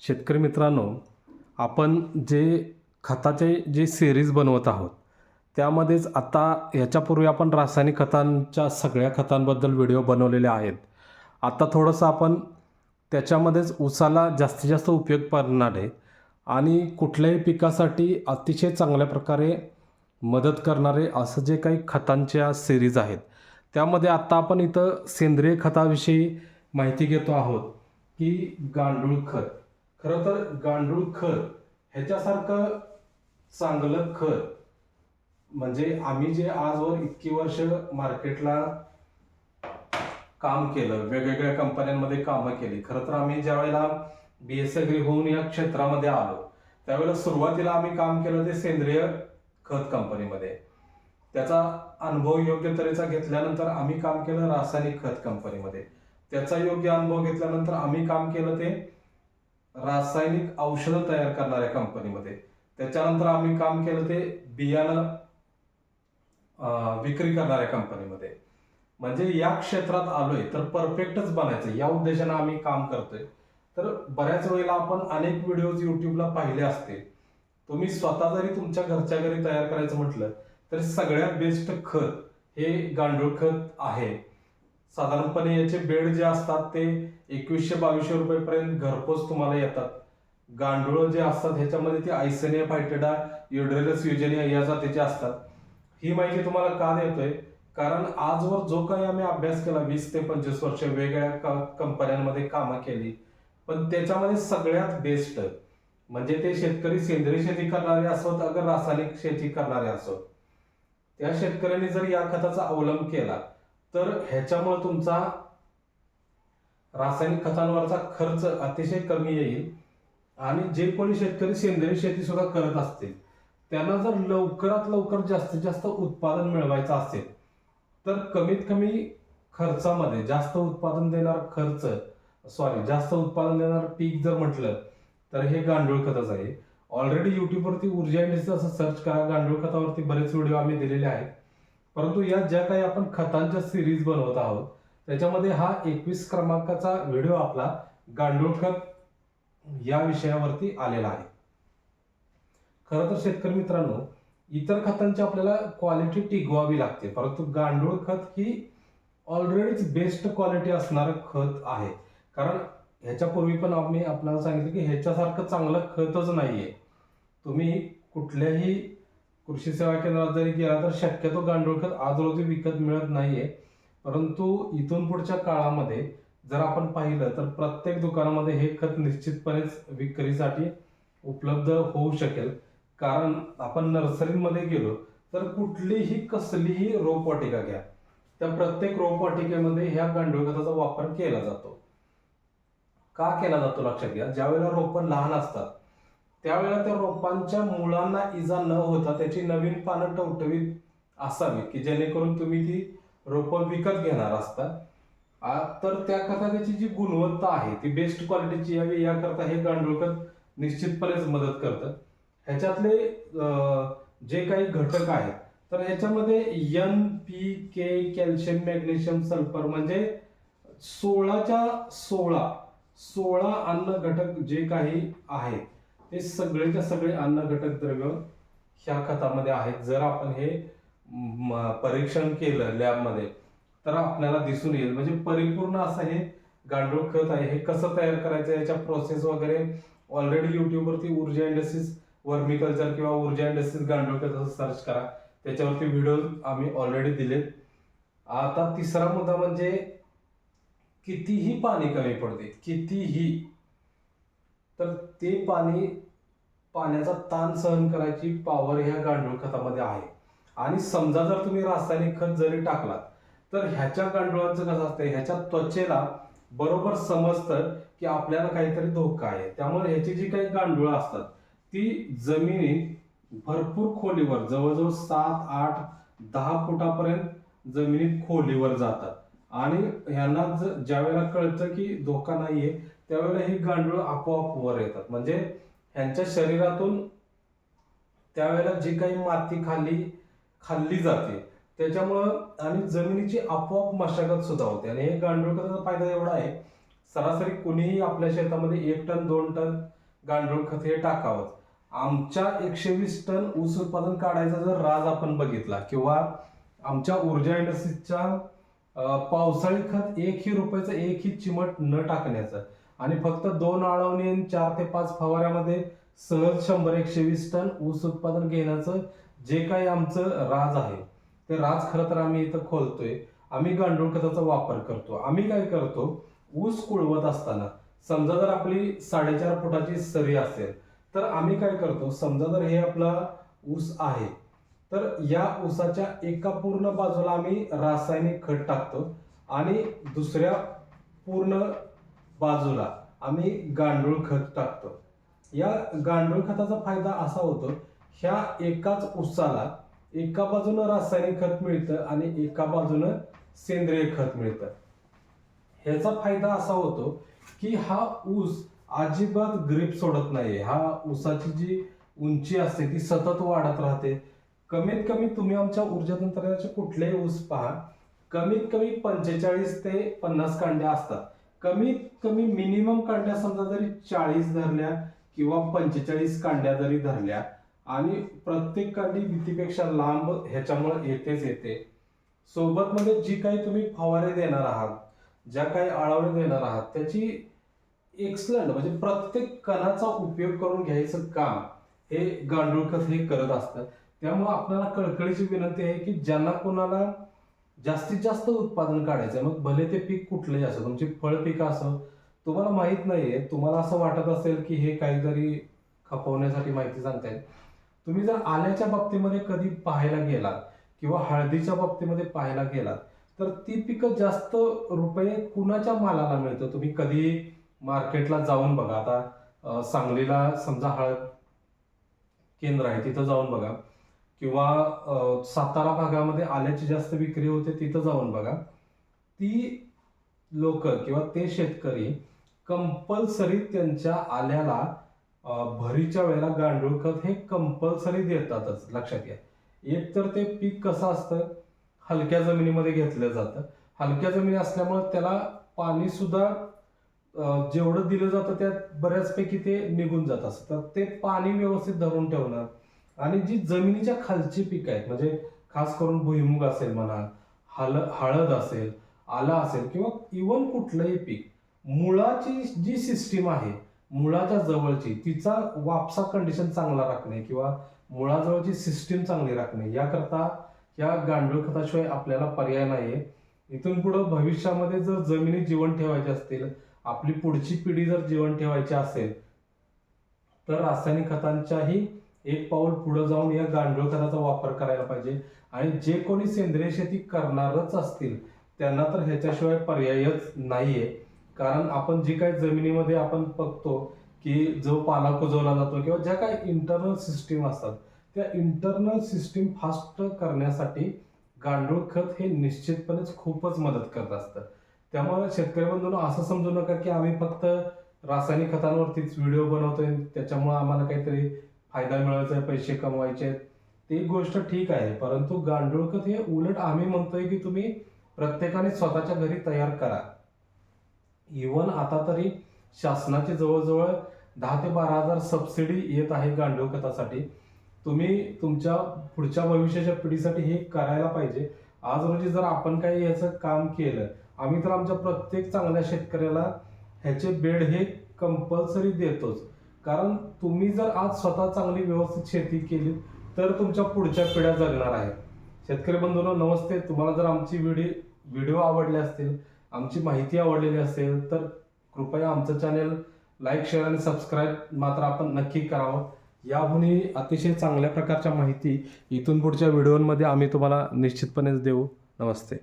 शेतकरी मित्रांनो आपण जे खताचे जे सिरीज बनवत आहोत त्यामध्येच आता ह्याच्यापूर्वी आपण रासायनिक खतांच्या सगळ्या खतांबद्दल व्हिडिओ बनवलेले आहेत. आता थोडंसं आपण त्याच्यामध्येच ऊसाला जास्तीत जास्त उपयोग पडणारे आणि कुठल्याही पिकासाठी अतिशय चांगल्या प्रकारे मदत करणारे असं जे काही खतांच्या सिरीज आहेत. त्यामध्ये आत्ता आपण इथं सेंद्रिय खताविषयी माहिती घेतो आहोत की गांडूळ खत. खरं तर गांडूळ खत ह्याच्यासारखं चांगलं खत म्हणजे आम्ही जे आजवर इतकी वर्ष मार्केटला काम केलं वेगवेगळ्या कंपन्यांमध्ये कामं केली. खरं तर आम्ही ज्या वेळेला बी एस एग्री होऊन या क्षेत्रामध्ये आलो त्यावेळेला सुरुवातीला आम्ही काम केलं ते सेंद्रिय खत कंपनीमध्ये. त्याचा अनुभव योग्य तऱ्हेचा घेतल्यानंतर आम्ही काम केलं रासायनिक खत कंपनीमध्ये. त्याचा योग्य अनुभव घेतल्यानंतर आम्ही काम केलं ते रासायनिक औषधं तयार करणाऱ्या कंपनीमध्ये. त्याच्यानंतर आम्ही काम केलं ते बियाणं विक्री करणाऱ्या कंपनीमध्ये. म्हणजे या क्षेत्रात आलोय तर परफेक्टच बनायचं या उद्देशानं आम्ही काम करतोय. तर बऱ्याच वेळेला आपण अनेक व्हिडिओज युट्यूबला पाहिले असतील तुम्ही स्वतः जरी तुमच्या घरच्या घरी तयार करायचं म्हटलं तर सगळ्यात बेस्ट खत हे गांडूळ खत आहे. साधारणपणे याचे बेड जे असतात ते एकवीसशे बावीसशे रुपयेपर्यंत घरपोच तुम्हाला येतात. गांडूळ जे असतात ह्याच्यामध्ये ते आयसेनिया फायटेडा युड्रेलस युजेनिया या जातीचे असतात. ही माहिती तुम्हाला का देतोय? कारण आजवर जो काही आम्ही अभ्यास केला वीस ते पंचवीस वर्ष वेगवेगळ्या कंपन्यांमध्ये कामं केली. पण त्याच्यामध्ये सगळ्यात बेस्ट म्हणजे ते शेतकरी सेंद्रिय शेती करणारे असोत अगर रासायनिक शेती करणारे असोत. त्या शेतकऱ्यांनी जर या खताचा अवलंब केला तर ह्याच्यामुळे तुमचा रासायनिक खतांवरचा खर्च अतिशय कमी येईल. आणि जे कोणी शेतकरी सेंद्रिय शेती सुद्धा करत असतील त्यांना जर लवकरात लवकर जास्तीत जास्त उत्पादन मिळवायचं असेल तर कमीत कमी खर्चामध्ये जास्त उत्पादन देणार खर्च सॉरी जास्त उत्पादन देणार पीक जर म्हटलं तर हे गांडूळ खतच आहे. ऑलरेडी युट्यूबवरती ऊर्जा इंडस्ट्री असं सर्च करा गांडूळ खतावरती बरेच व्हिडिओ आम्ही दिलेले आहेत. परंतु या ज्या काही आपण खतांच्या सिरीज बनवत आहोत त्याच्यामध्ये हा एकवीस क्रमांकाचा व्हिडिओ आपला गांडूळ खत या विषयावरती आलेला आहे. खरं तर शेतकरी मित्रांनो इतर खतांची आपल्याला क्वालिटी टिकवावी लागते परंतु गांडूळ खत ही ऑलरेडीच बेस्ट क्वालिटी असणारं खत आहे. कारण ह्याच्यापूर्वी पण आम्ही आपल्याला सांगितलं की ह्याच्यासारखं चांगलं खतच नाहीये. तुम्ही कुठल्याही कृषी सेवा केंद्रात जरी गेला तर शक्यतो गांडूळ खत आज रोजी विकत मिळत नाहीये. परंतु इथून पुढच्या काळामध्ये जर आपण पाहिलं तर प्रत्येक दुकानामध्ये हे खत निश्चितपणेच विक्रीसाठी उपलब्ध होऊ शकेल. कारण आपण नर्सरीमध्ये गेलो तर कुठलीही कसलीही रोपवाटिका घ्या. त्या प्रत्येक रोपवाटिकेमध्ये ह्या गांडूळ खताचा वापर केला जातो. का केला जातो लक्षात घ्या. ज्यावेळेला रोपं लहान असतात त्यावेळेला त्या रोपांच्या मुळांना इजा न होता त्याची नवीन पानं टवटवीत असावी की जेणेकरून तुम्ही ती रोपं विकत घेणार असता. तर त्याकरता त्याची जी गुणवत्ता आहे ती बेस्ट क्वालिटीची यावी याकरता हे गांडूळखत निश्चितपणेच मदत करतं. ह्याच्यातले जे काही घटक आहेत तर ह्याच्यामध्ये N P K calcium magnesium sulphur म्हणजे सोळाच्या सोळा सोळा अन्न घटक जे काही आहेत ते सगळेच्या सगळे अन्न घटक द्रव्य ह्या खतामध्ये आहेत. जर आपण हे परीक्षण केलं लॅबमध्ये तर आपल्याला दिसून येईल. म्हणजे परिपूर्ण असं हे गांडूळ खत आहे. हे कसं तयार करायचं? याच्या प्रोसेस वगैरे ऑलरेडी युट्यूबवरती ऊर्जा इंडस्ट्रीज वर्मिकल्चर किंवा ऊर्जा इंडस्ट्रीज गांडूळ खत असं सर्च करा. त्याच्यावरती व्हिडिओ आम्ही ऑलरेडी दिलेत. आता तिसरा मुद्दा म्हणजे कितीही पाणी कमी पडते कितीही तर ते पाणी पाण्याचा ताण सहन करायची पॉवर ह्या गांडूळ खतामध्ये आहे. आणि समजा जर तुम्ही रासायनिक खत जरी टाकलात तर ह्याच्या गांडुळाचं कसं असतं ह्याच्या त्वचेला बरोबर समजतं की आपल्याला काहीतरी धोका आहे. त्यामुळे ह्याची जी काही गांडुळं असतात ती जमिनीत भरपूर खोलीवर जवळजवळ सात आठ दहा फुटापर्यंत जमिनीत खोलीवर जातात. आणि ह्यांना ज- ज्या वेळेला कळतं की धोका नाहीये त्यावेळेला ही गांडूळ आपोआप वर येतात. म्हणजे ह्यांच्या शरीरातून त्यावेळेला जी काही माती खाली खाल्ली जाते त्याच्यामुळं आणि जमिनीची आपोआप मशागत सुद्धा होते. आणि हे गांडूळ खताचा फायदा एवढा आहे सरासरी कुणीही आपल्या शेतामध्ये एक टन दोन टन गांडूळ खत हे टाकावं. आमच्या एकशे वीस टन ऊस उत्पादन काढायचा जर राज आपण बघितला किंवा आमच्या ऊर्जा इंडस्ट्रीजच्या पावसाळी खत एक ही रुपयाचं एक ही चिमट न टाकण्याचं आणि फक्त दोन आळवणी आणि चार ते पाच फवाऱ्यामध्ये सहज शंभर एकशे वीस टन ऊस उत्पादन घेण्याचं जे काही आमचं राज आहे ते राज खरं तर आम्ही इथं खोलतोय. आम्ही गांडूळ खताचा वापर करतो. आम्ही काय करतो? ऊस कुळवत असताना समजा जर आपली साडेचार फुटाची सरी असेल तर आम्ही काय करतो? समजा जर हे आपला ऊस आहे तर या ऊसाच्या एका पूर्ण बाजूला आम्ही रासायनिक खत टाकतो आणि दुसऱ्या पूर्ण बाजूला आम्ही गांडूळ खत टाकतो. या गांडूळ खताचा फायदा असा होतो ह्या एकाच ऊसाला एका बाजूनं रासायनिक खत मिळतं आणि एका बाजूनं सेंद्रिय खत मिळतं. ह्याचा फायदा असा होतो की हा ऊस अजिबात ग्रीप सोडत नाही हा ऊसाची जी उंची असते ती सतत वाढत राहते. कमीत कमी तुम्ही आमच्या ऊर्जा तंत्रज्ञानाचे कुठलेही ऊस पहा कमीत कमी पंचेचाळीस ते पन्नास कांड्या असतात. कमीत कमी मिनिमम कांड्या समजा जरी चाळीस धरल्या किंवा पंचेचाळीस कांड्या जरी धरल्या आणि प्रत्येक कांडी भीतीपेक्षा लांब ह्याच्यामुळे येतेच येते. सोबत मध्ये जी काही तुम्ही फवारे देणार आहात ज्या काही आळवणी देणार आहात त्याची एक्सलंट म्हणजे प्रत्येक कणाचा उपयोग करून घ्यायचं काम हे गांडूळ खत हे करत असतं. त्यामुळे आपल्याला कळकळीची विनंती आहे की ज्यांना कोणाला जास्तीत जास्त उत्पादन काढायचं. आहे मग भले ते पीक कुठलंही असो तुमची फळ पिकं असो तुम्हाला माहीत नाहीये तुम्हाला असं वाटत असेल की हे काहीतरी खपवण्यासाठी माहिती सांगताय तुम्ही जर आल्याच्या बाबतीमध्ये कधी पाहायला गेलात किंवा हळदीच्या बाबतीमध्ये पाहायला गेलात तर ती पिकं जास्त रुपये कुणाच्या मालाला मिळतं? तुम्ही कधी मार्केटला जाऊन बघा. आता सांगलीला समजा हळद केंद्र आहे तिथं जाऊन बघा. किंवा सातारा भागामध्ये आल्याची जास्त विक्री होते तिथं जाऊन बघा. ती लोक किंवा ते शेतकरी कंपल्सरी त्यांच्या आल्याला भरीच्या वेळेला गांडूळ खत हे कंपल्सरी देतातच लक्षात घ्या. एक तर ते पीक कसं असतं? हलक्या जमिनीमध्ये घेतलं जातं. हलक्या जमिनी असल्यामुळे त्याला पाणी सुद्धा जेवढं दिलं जातं त्यात बऱ्याचपैकी ते निघून जात असतं. तर ते पाणी व्यवस्थित धरून ठेवणं आणि जी जमिनीच्या खालची पिकं आहेत म्हणजे खास करून भुईमुग असेल म्हणा हल हळद असेल आला असेल किंवा इवन कुठलंही पीक मुळाची जी सिस्टीम आहे मुळाच्या जवळची तिचा वापसा कंडिशन चांगला राखणे किंवा मुळाजवळची सिस्टीम चांगली राखणे याकरता या गांडूळ खताशिवाय आपल्याला पर्याय नाहीये. इथून पुढे भविष्यामध्ये जर जमिनी जीवन ठेवायचे असतील आपली पुढची पिढी जर जीवन ठेवायची असेल तर रासायनिक खतांच्याही एक पाऊल पुढे जाऊन या गांडूळ खताचा वापर करायला पाहिजे. आणि जे कोणी सेंद्रिय शेती करणारच असतील त्यांना तर ह्याच्याशिवाय पर्यायच नाहीये. कारण आपण जी काही जमिनीमध्ये आपण बघतो की जो पाला कुजवला जातो किंवा ज्या काही इंटरनल सिस्टीम असतात त्या इंटरनल सिस्टीम फास्ट करण्यासाठी गांडूळ खत हे निश्चितपणेच खूपच मदत करत असतं. त्यामुळे शेतकरी बंधूंना असं समजू नका की आम्ही फक्त रासायनिक खतांवरतीच व्हिडिओ बनवतोय. त्याच्यामुळे आम्हाला काहीतरी फायदा मिळवायचा आहे पैसे कमवायचे ती गोष्ट ठीक आहे परंतु गांडूळखत हे उलट आम्ही म्हणतोय की तुम्ही प्रत्येकाने स्वतःच्या घरी तयार करा. इवन आता तरी शासनाचे जवळजवळ दहा ते बारा हजार सबसिडी येत आहे गांडूळ खतासाठी तुम्ही तुमच्या पुढच्या भविष्याच्या पिढीसाठी हे करायला पाहिजे. आज रोजी जर आपण काही याचं काम केलं आम्ही तर आमच्या प्रत्येक चांगल्या शेतकऱ्याला ह्याचे बेड हे कंपल्सरी देतोच. कारण तुम्ही जर आज स्वतः चांगली व्यवस्थित शेती केली तर तुमच्या पुढच्या पिढ्या जगणार आहे शेतकरी बंधूंनो नमस्ते. तुम्हाला जर आमची व्हिडिओ व्हिडिओ आवडले असतील आमची माहिती आवडलेली असेल तर कृपया आमचं चॅनेल लाईक शेअर आणि सबस्क्राईब मात्र आपण नक्की करावं. याहूनही अतिशय चांगल्या प्रकारच्या माहिती इथून पुढच्या व्हिडिओमध्ये आम्ही तुम्हाला निश्चितपणेच देऊ. नमस्ते.